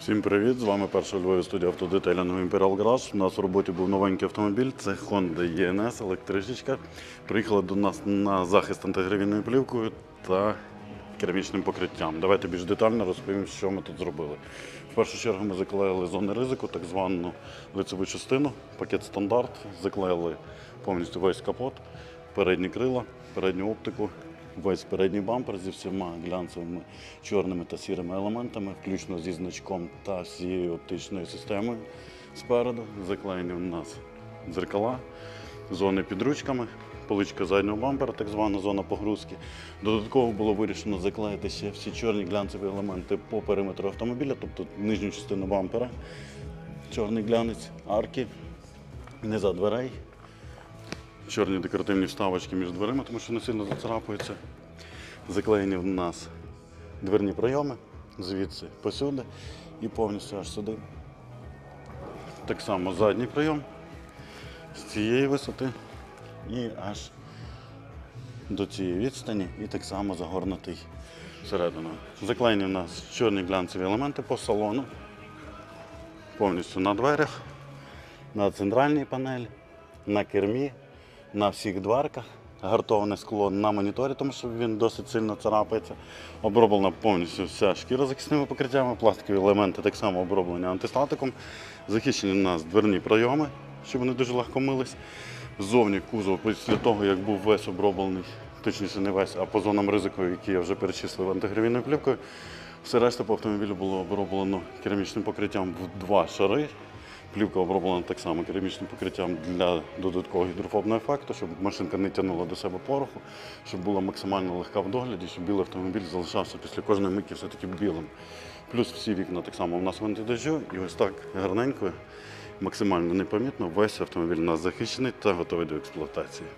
Всім привіт! З вами перша Львові студія автодетейлінгу Imperial Garage. У нас в роботі був новенький автомобіль. Це Honda ENS електричка. Приїхала до нас на захист антигравійною плівкою та керамічним покриттям. Давайте більш детально розповім, що ми тут зробили. В першу чергу ми заклеїли зони ризику, так звану лицеву частину, пакет стандарт, заклеїли повністю весь капот, передні крила, передню оптику, весь передній бампер зі всіма глянцевими чорними та сірими елементами, включно зі значком та всією оптичною системою спереду. Заклеєні у нас дзеркала, зони під ручками, поличка заднього бампера, так звана зона погрузки. Додатково було вирішено заклеїти ще всі чорні глянцеві елементи по периметру автомобіля, тобто нижню частину бампера, чорний глянець, арки, низа дверей, чорні декоративні вставочки між дверима, тому що не сильно зацарапуються. Заклеєні в нас дверні прийоми, звідси посюди і повністю аж сюди. Так само задній прийом з цієї висоти і аж до цієї відстані, і так само загорнутий всередину. Заклеєні в нас чорні глянцеві елементи по салону, повністю на дверях, на центральній панелі, на кермі, на всіх дверках. Гартоване скло на моніторі, тому що він досить сильно царапається. Оброблена повністю вся шкіра захисними покриттями, пластикові елементи так само оброблені антистатиком. Захищені у нас дверні пройоми, щоб вони дуже легко мились. Ззовні кузов, після того, як був весь оброблений, точніше не весь, а по зонам ризику, які я вже перечислив антигравійною плівкою, все решта по автомобілю було оброблено керамічним покриттям в два шари. Плівка оброблена так само керамічним покриттям для додаткового гідрофобного ефекту, щоб машинка не тягнула до себе пороху, щоб була максимально легка в догляді, щоб білий автомобіль залишався після кожної мики все-таки білим. Плюс всі вікна так само у нас в антидождю, і ось так гарненько, максимально непомітно, весь автомобіль у нас захищений та готовий до експлуатації.